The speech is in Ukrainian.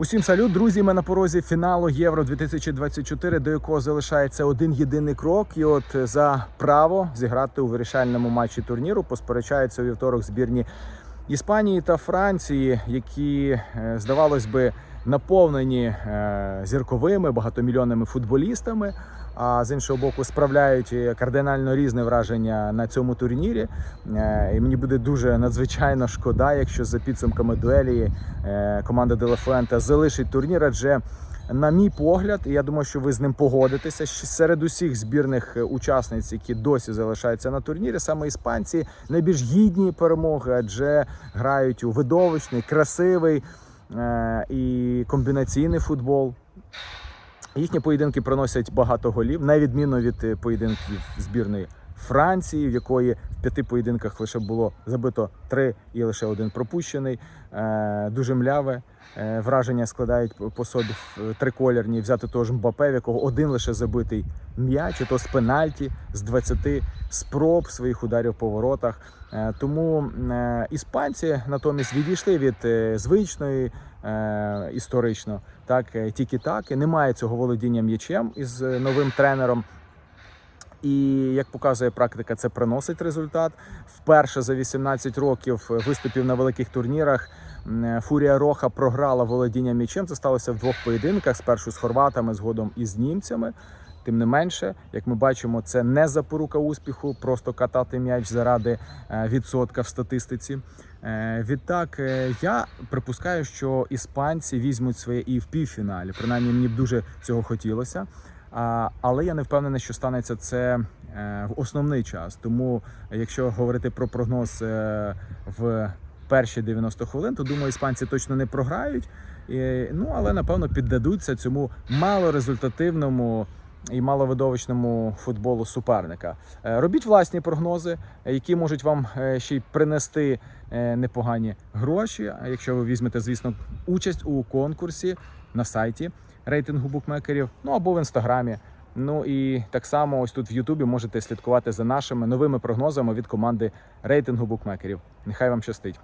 Усім салют, друзі. Ми на порозі фіналу Євро 2024, до якого залишається один єдиний крок. І от за право зіграти у вирішальному матчі турніру посперечаються у вівторок збірні Іспанії та Франції, які е, здавалось би наповнені е, зірковими багатомільйонними футболістами. А з іншого боку, справляють кардинально різне враження на цьому турнірі. Е, І мені буде дуже надзвичайно шкода, якщо за підсумками дуелі е, команда Делафуента залишить турнір, адже на мій погляд, і я думаю, що ви з ним погодитеся. Серед усіх збірних учасниць, які досі залишаються на турнірі, саме іспанці найбільш гідні перемоги, адже грають у видовищний, красивий і комбінаційний футбол. Їхні поєдинки приносять багато голів, на відміну від е, поєдинків збірної Франції, в якої в п'яти поєдинках лише було забито три і лише один пропущений. Е, Дуже мляве е, враження складають по- собі триколірні. Взяти того ж Мбапе, в якого один лише забитий м'яч, і то з пенальті з 20 спроб своїх ударів по воротах. Е, Тому іспанці натомість відійшли від звичної історично, так тільки так. Немає цього володіння м'ячем із новим тренером. І як показує практика, це приносить результат. Вперше за 18 років виступів на великих турнірах Фурія Роха програла володіння м'ячем. Це сталося в двох поєдинках: спершу з хорватами, згодом із німцями. Тим не менше, як ми бачимо, це не запорука успіху, просто катати м'яч заради е, відсотка в статистиці. Е, Відтак, е, я припускаю, що іспанці візьмуть своє і в півфіналі. Принаймні, мені б дуже цього хотілося. Але я не впевнений, що станеться це е, в основний час. Тому, якщо говорити про прогноз е, в перші 90 хвилин, то думаю, іспанці точно не програють. Ну але напевно піддадуться цьому малорезультативному. І маловидовищному футболу суперника. Е, Робіть власні прогнози, які можуть вам ще й принести непогані гроші. Якщо ви візьмете, звісно, участь у конкурсі на сайті рейтингу букмекерів, ну або в інстаграмі. Ну і так само ось тут в Ютубі можете слідкувати за нашими новими прогнозами від команди рейтингу букмекерів. Нехай вам щастить.